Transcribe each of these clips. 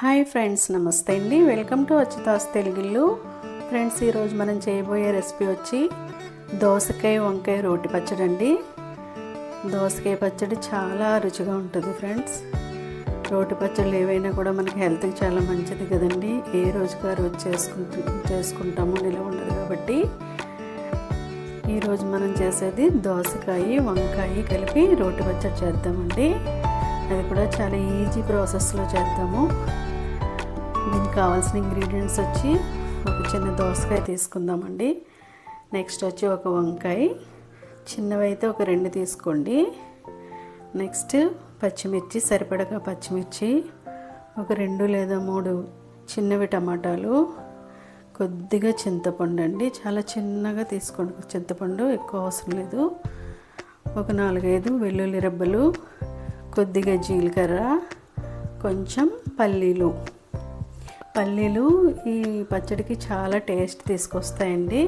Hi friends నమస్తే అండి. Welcome to Achyutas తెలుగులు ఫ్రెండ్స్ ఈరోజు మనం చేయబోయే రెసిపీ వచ్చి దోసకాయ వంకాయ రోటి పచ్చడి అండి. దోసకాయ పచ్చడి చాలా రుచిగా ఉంటుంది ఫ్రెండ్స్. రోటి పచ్చళ్ళు ఏవైనా కూడా మనకి హెల్త్కి చాలా మంచిది కదండి. ఏ రోజుగా ఆ రోజు చేసుకుంటు చేసుకుంటాము నిలవ ఉండదు కాబట్టి ఈరోజు మనం చేసేది దోసకాయ వంకాయ కలిపి రోటి పచ్చడి చేద్దామండి. అది కూడా చాలా ఈజీ ప్రాసెస్లో చేద్దాము. దీనికి కావాల్సిన ఇంగ్రీడియంట్స్ వచ్చి ఒక చిన్న దోసకాయ తీసుకుందామండి. నెక్స్ట్ వచ్చి ఒక వంకాయ. చిన్నవైతే ఒక రెండు తీసుకోండి. నెక్స్ట్ పచ్చిమిర్చి సరిపడగా పచ్చిమిర్చి ఒక రెండు లేదా మూడు చిన్నవి టమాటాలు కొద్దిగా చింతపండు అండి. చాలా చిన్నగా తీసుకోండి. చింతపండు ఎక్కువ అవసరం లేదు. ఒక నాలుగైదు వెల్లుల్లి రెబ్బలు కొద్దిగా జీలకర్ర కొంచెం పల్లీలు. పల్లీలు ఈ పచ్చడికి చాలా టేస్ట్ తీసుకొస్తాయండి.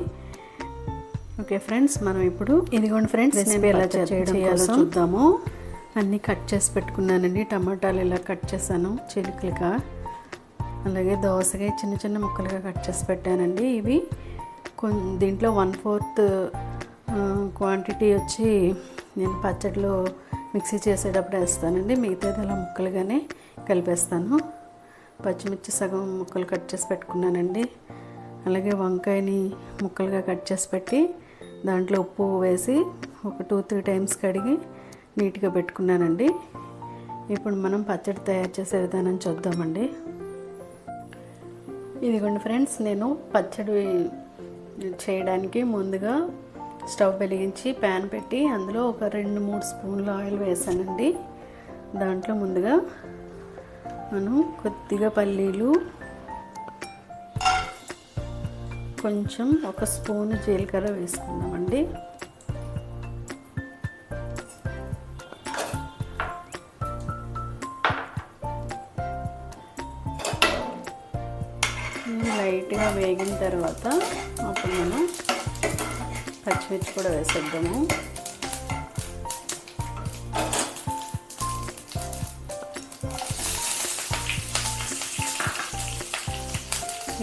ఓకే ఫ్రెండ్స్ మనం ఇప్పుడు ఇదిగోండి ఫ్రెండ్స్ రెసిపీ ఎలా చేయడం చేయాలో చూద్దాము. అన్నీ కట్ చేసి పెట్టుకున్నానండి. టమాటాలు ఇలా కట్ చేశాను చిలుకలుగా. అలాగే దోసకాయ చిన్న చిన్న ముక్కలుగా కట్ చేసి పెట్టానండి. ఇవి దీంట్లో వన్ ఫోర్త్ క్వాంటిటీ వచ్చి నేను పచ్చడిలో మిక్సీ చేసేటప్పుడు వేస్తానండి. మిగతాది అలా ముక్కలుగానే కలిపేస్తాను. పచ్చిమిర్చి సగం ముక్కలు కట్ చేసి పెట్టుకున్నానండి. అలాగే వంకాయని ముక్కలుగా కట్ చేసి పెట్టి దాంట్లో ఉప్పు వేసి ఒక టూ త్రీ టైమ్స్ కడిగి నీట్గా పెట్టుకున్నానండి. ఇప్పుడు మనం పచ్చడి తయారు చేసే విధానం చూద్దామండి. ఇదిగోండి ఫ్రెండ్స్ నేను పచ్చడి చేయడానికి ముందుగా స్టవ్ వెలిగించి ప్యాన్ పెట్టి అందులో ఒక రెండు మూడు స్పూన్ల ఆయిల్ వేసానండి. దాంట్లో ముందుగా మనం కొద్దిగా పల్లీలు కొంచెం ఒక స్పూన్ జీలకర్ర వేసుకుందామండి. లైట్గా వేగిన తర్వాత అప్పుడు మనం పచ్చిమిర్చి కూడా వేసేద్దాము.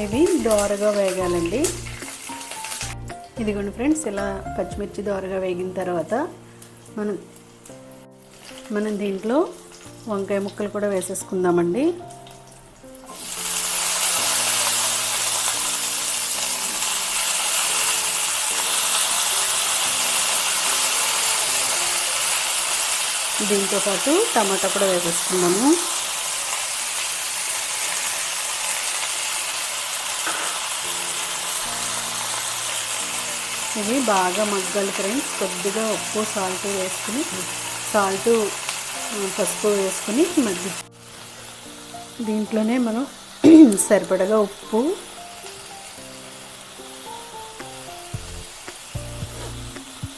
ఇవి దోరగా వేగాలండి. ఇదిగోండి ఫ్రెండ్స్ ఇలా పచ్చిమిర్చి దోరగా వేగిన తర్వాత మనం మనం దీంట్లో వంకాయ ముక్కలు కూడా వేసేసుకుందామండి. దీంతో పాటు టమాటా కూడా వేసేసుకున్నాము ఇవి బాగా మగ్గాలి ఫ్రెండ్స్. కొద్దిగా ఉప్పు సాల్ట్ వేసుకుని సాల్ట్ పసుపు వేసుకుని మగ్గి దీంట్లోనే మనం సరిపడగా ఉప్పు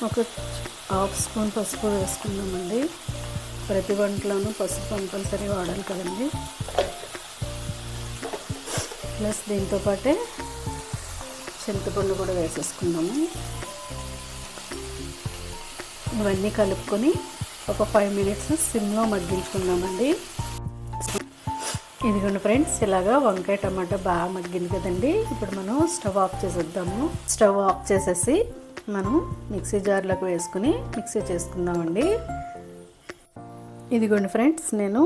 ఒక హాఫ్ స్పూన్ పసుపు వేసుకుందామండి. ప్రతి వంటలోనూ పసుపు కంపల్సరీ వాడాలి కదండి. ప్లస్ దీంతో పాటే చింతపండు కూడా వేసేసుకుందాము. ఇవన్నీ కలుపుకొని ఒక ఫైవ్ మినిట్స్ సిమ్లో మగ్గించుకుందామండి. ఇదిగోండి ఫ్రెండ్స్ ఇలాగా వంకాయ టమాటా బాగా మగ్గింది కదండి. ఇప్పుడు మనం స్టవ్ ఆఫ్ చేసేద్దాము. స్టవ్ ఆఫ్ చేసేసి మనం మిక్సీ జార్లోకి వేసుకుని మిక్సీ చేసుకుందామండి. ఇదిగోండి ఫ్రెండ్స్ నేను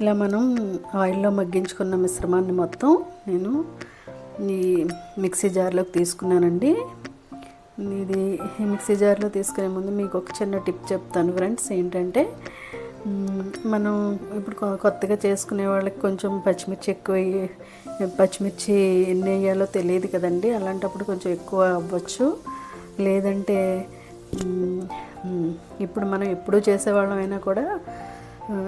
ఇలా మనం ఆయిల్లో మగ్గించుకున్న మిశ్రమాన్ని మొత్తం నేను ఈ మిక్సీ జార్లోకి తీసుకున్నానండి. ఇది ఈ మిక్సీ జార్లో తీసుకునే ముందు మీకు ఒక చిన్న టిప్ చెప్తాను ఫ్రెండ్స్ ఏంటంటే మనం ఇప్పుడు కొత్తగా చేసుకునే వాళ్ళకి కొంచెం పచ్చిమిర్చి ఎక్కువ పచ్చిమిర్చి ఎన్ని వేయాలో తెలియదు కదండి అలాంటప్పుడు కొంచెం ఎక్కువ అవ్వచ్చు. లేదంటే ఇప్పుడు మనం ఎప్పుడు చేసేవాళ్ళమైనా కూడా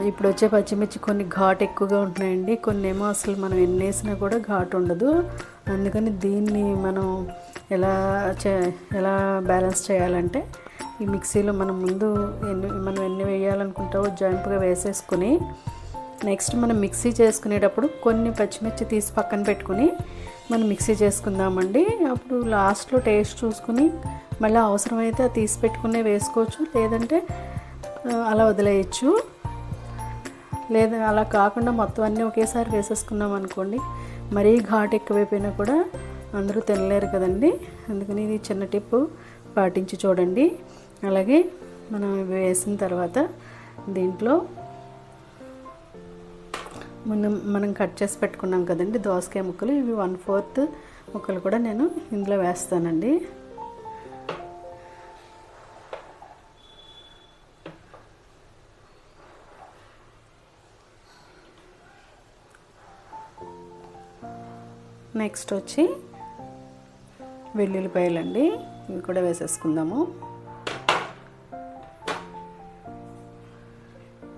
ఇప్పుడు వచ్చే పచ్చిమిర్చి కొన్ని ఘాట్ ఎక్కువగా ఉంటున్నాయండి. కొన్ని ఏమో అసలు మనం ఎన్ని వేసినా కూడా ఘాట్ ఉండదు. అందుకని దీన్ని మనం ఎలా చే ఎలా బ్యాలెన్స్ చేయాలంటే ఈ మిక్సీలో మనం ముందు ఎన్ని మనం ఎన్ని వేయాలనుకుంటామో జాయింట్గా వేసేసుకుని నెక్స్ట్ మనం మిక్సీ చేసుకునేటప్పుడు కొన్ని పచ్చిమిర్చి తీసి పక్కన పెట్టుకుని మనం మిక్సీ చేసుకుందామండి. అప్పుడు లాస్ట్లో టేస్ట్ చూసుకుని మళ్ళీ అవసరమైతే తీసి పెట్టుకునే వేసుకోవచ్చు. లేదంటే అలా వదిలేయచ్చు. లేదా అలా కాకుండా మొత్తం అన్నీ ఒకేసారి వేసేసుకున్నాం అనుకోండి మరీ ఘాటు ఎక్కువైపోయినా కూడా అందరూ తినలేరు కదండి. అందుకని ఇది చిన్న టిప్పు పాటించి చూడండి. అలాగే మనం వేసిన తర్వాత దీంట్లో మనం మనం కట్ చేసి పెట్టుకున్నాం కదండి దోసకాయ ముక్కలు. ఇవి వన్ ఫోర్త్ ముక్కలు కూడా నేను ఇందులో వేస్తానండి. నెక్స్ట్ వచ్చి వెల్లుల్లిపాయలండి. ఇవి కూడా వేసేసుకుందాము.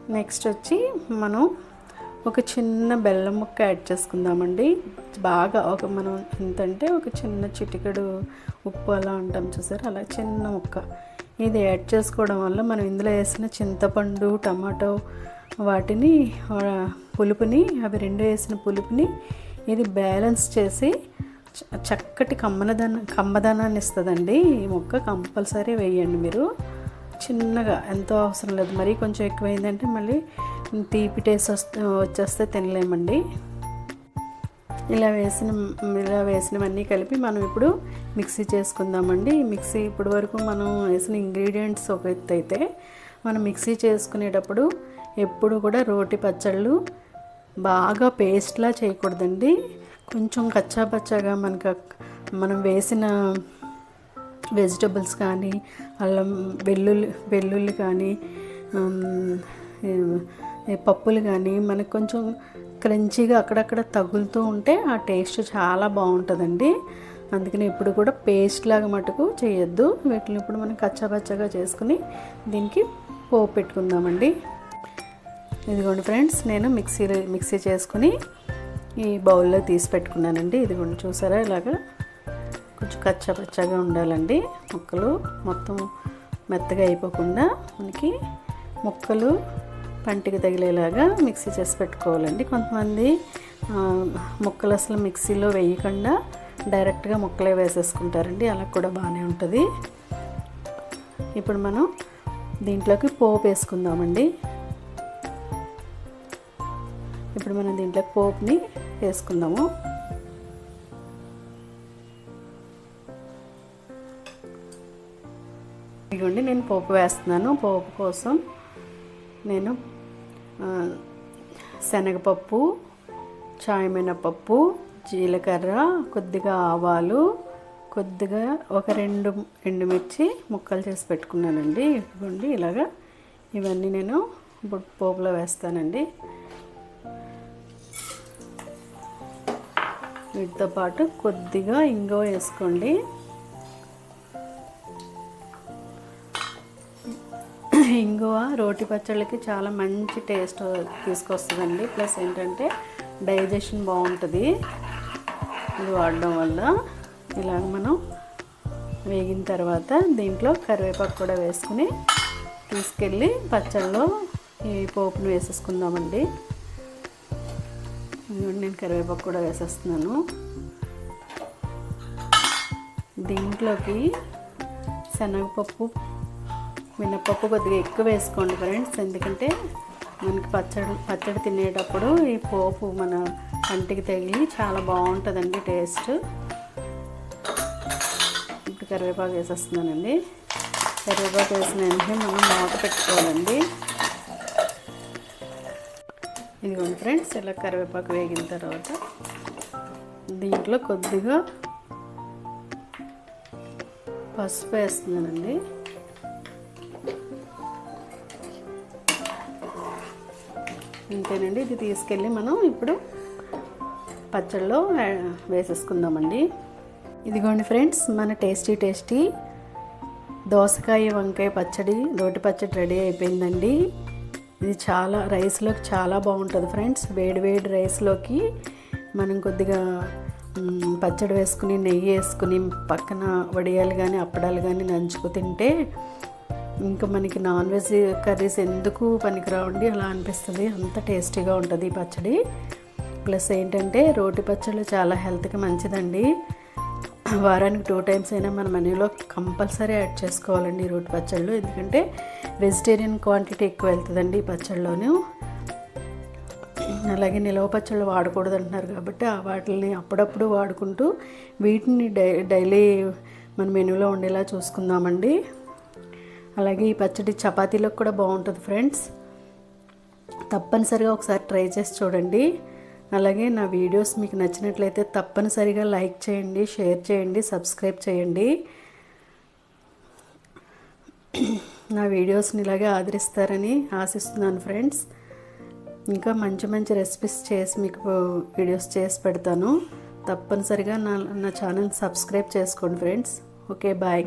నెక్స్ట్ వచ్చి మనం ఒక చిన్న బెల్లం ముక్క యాడ్ చేసుకుందామండి. బాగా ఒక మనం ఎంతంటే ఒక చిన్న చిటికెడు ఉప్పు అలా ఉంటాం చూసారు? అలా చిన్న ముక్క. ఇది యాడ్ చేసుకోవడం వల్ల మనం ఇందులో వేసిన చింతపండు టమాటో వాటిని పులుపుని అవి రెండు వేసిన పులుపుని ఇది బ్యాలెన్స్ చేసి చక్కటి కమ్మనదన కమ్మదనాన్ని ఇస్తుందండి. ఈ మొక్క కంపల్సరీ వేయండి మీరు. చిన్నగా ఎంతో అవసరం లేదు. మరీ కొంచెం ఎక్కువైందంటే మళ్ళీ తీపి టేస్ట్ వస్తే వచ్చేస్తే తినలేమండి. ఇలా వేసిన ఇలా వేసినవన్నీ కలిపి మనం ఇప్పుడు మిక్సీ చేసుకుందామండి. మిక్సీ ఇప్పటి వరకు మనం వేసిన ఇంగ్రీడియంట్స్ ఒక ఎత్తు అయితే మనం మిక్సీ చేసుకునేటప్పుడు ఎప్పుడు కూడా రోటి పచ్చళ్ళు బాగా పేస్ట్లా చేయకూడదండి. కొంచెం కచ్చా పచ్చాగా మనకు మనం వేసిన వెజిటబుల్స్ కానీ అల్లం వెల్లుల్లి వెల్లుల్లి కానీ పప్పులు కానీ మనకు కొంచెం క్రంచీగా అక్కడక్కడ తగులుతూ ఉంటే ఆ టేస్ట్ చాలా బాగుంటుందండి. అందుకని ఇప్పుడు కూడా పేస్ట్ లాగా మటుకు చేయొద్దు. వీటిని ఇప్పుడు మనం కచ్చాపచ్చగా చేసుకుని దీనికి పోపు పెట్టుకుందామండి. ఇదిగోండి ఫ్రెండ్స్ నేను మిక్సీ మిక్సీ చేసుకుని ఈ బౌల్లో తీసి పెట్టుకున్నానండి. ఇదిగోండి చూసారా? ఇలాగా కొంచెం కచ్చపచ్చగా ఉండాలండి. ముక్కలు మొత్తం మెత్తగా అయిపోకుండా మనకి ముక్కలు పంటికి తగిలేలాగా మిక్సీ చేసి పెట్టుకోవాలండి. కొంతమంది ముక్కలు అసలు మిక్సీలో వేయకుండా డైరెక్ట్గా ముక్కలే వేసేసుకుంటారండి. అలా కూడా బాగానే ఉంటుంది. ఇప్పుడు మనం దీంట్లోకి పోపు వేసుకుందామండి. ఇప్పుడు మనం దీంట్లోకి పోపుని వేసుకుందాము. ఇదిగోండి నేను పోపు వేస్తున్నాను. పోపు కోసం నేను శనగపప్పు చాయమినపప్పు జీలకర్ర కొద్దిగా ఆవాలు కొద్దిగా ఒక రెండు ఎండుమిర్చి ముక్కలు చేసి పెట్టుకున్నానండి. ఇవ్వండి ఇలాగా ఇవన్నీ నేను ఇప్పుడు పోపులో వేస్తానండి. వీటితో పాటు కొద్దిగా ఇంగువ వేసుకోండి. ఇంగువ రోటి పచ్చళ్ళకి చాలా మంచి టేస్ట్ తీసుకొస్తుందండి. ప్లస్ ఏంటంటే డైజెషన్ బాగుంటుంది. ఇది వాడడం వల్ల ఇలాగ మనం వేగిన తర్వాత దీంట్లో కరివేపాకు కూడా వేసుకుని తీసుకెళ్ళి పచ్చళ్ళలో ఈ పోపును వేసేసుకుందామండి. నేను కరివేపాకు కూడా వేసేస్తున్నాను. దీంట్లోకి శనగపప్పు మినపప్పు కొద్దిగా ఎక్కువ వేసుకోండి ఫ్రెండ్స్. ఎందుకంటే మనకి పచ్చడి పచ్చడి తినేటప్పుడు ఈ పోపు మన కంటికి తగిలి చాలా బాగుంటుందండి టేస్ట్. ఇప్పుడు కరివేపాకు వేసేస్తున్నానండి. కరివేపాకు వేసిన వెంటనే మనం మూత పెట్టుకోవాలండి. ఇదిగోండి ఫ్రెండ్స్ ఇలా కరివేపాకు వేగిన తర్వాత దీంట్లో కొద్దిగా పసుపు వేస్తున్నానండి. ఇంతేనండి. ఇది తీసుకెళ్ళి మనం ఇప్పుడు పచ్చళ్ళలో వేసేసుకుందామండి. ఇదిగోండి ఫ్రెండ్స్ మన టేస్టీ టేస్టీ దోసకాయ వంకాయ పచ్చడి రోటి పచ్చడి రెడీ అయిపోయిందండి. ఇది చాలా రైస్లోకి చాలా బాగుంటుంది ఫ్రెండ్స్. వేడి వేడి రైస్లోకి మనం కొద్దిగా పచ్చడి వేసుకుని నెయ్యి వేసుకుని పక్కన వడియాలు కానీ అప్పడాలు కానీ నంచుకు తింటే ఇంకా మనకి నాన్ వెజ్ కర్రీస్ ఎందుకు పనికిరావండి? అలా అనిపిస్తుంది. అంత టేస్టీగా ఉంటుంది ఈ పచ్చడి. ప్లస్ ఏంటంటే రోటి పచ్చళ్ళు చాలా హెల్త్కి మంచిదండి. వారానికి టూ టైమ్స్ అయినా మన మెనూలో కంపల్సరీ యాడ్ చేసుకోవాలండి ఈ రోటి పచ్చళ్ళు. ఎందుకంటే వెజిటేరియన్ క్వాంటిటీ ఎక్కువ వెళ్తుందండి ఈ పచ్చళ్ళలోనూ. అలాగే నిలవ పచ్చళ్ళు వాడకూడదు అంటున్నారు కాబట్టి ఆ వాటిని అప్పుడప్పుడు వాడుకుంటూ వీటిని డై డైలీ మన మెనూలో ఉండేలా చూసుకుందామండి. అలాగే ఈ పచ్చడి చపాతీలకు కూడా బాగుంటుంది ఫ్రెండ్స్. తప్పనిసరిగా ఒకసారి ట్రై చేసి చూడండి. అలాగే నా వీడియోస్ మీకు నచ్చినట్లయితే తప్పనిసరిగా లైక్ చేయండి షేర్ చేయండి సబ్స్క్రైబ్ చేయండి. నా వీడియోస్ని ఇలాగే ఆదరిస్తారని ఆశిస్తున్నాను ఫ్రెండ్స్. ఇంకా మంచి మంచి రెసిపీస్ చేసి మీకు వీడియోస్ చేసి పెడతాను. తప్పనిసరిగా నా నా ఛానల్ సబ్స్క్రైబ్ చేసుకోండి ఫ్రెండ్స్. Okay bye.